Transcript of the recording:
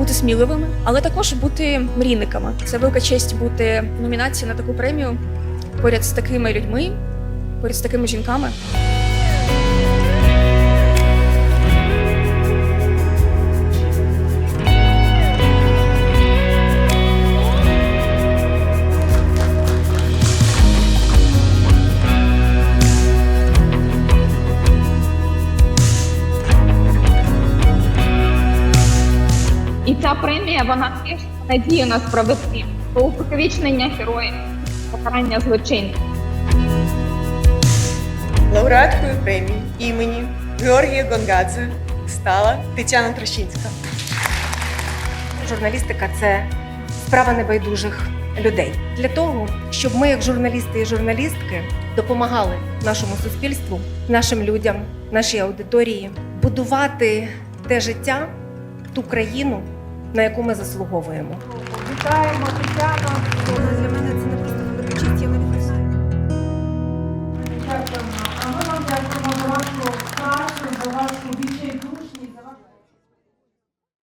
бути сміливими, але також бути мрійниками. Це велика честь бути в номінації на таку премію поряд з такими людьми, поряд з такими жінками. І ця премія вона теж надія на справедливість, увіковічнення героїв, покарання злочинців. Лауреаткою премії імені Георгія Гонгадзе стала Тетяна Трощинська. Журналістика це справа небайдужих людей для того, щоб ми, як журналісти і журналістки, допомагали нашому суспільству, нашим людям, нашій аудиторії будувати те життя, ту країну, на яку ми заслуговуємо. Вітаємо Тетяна.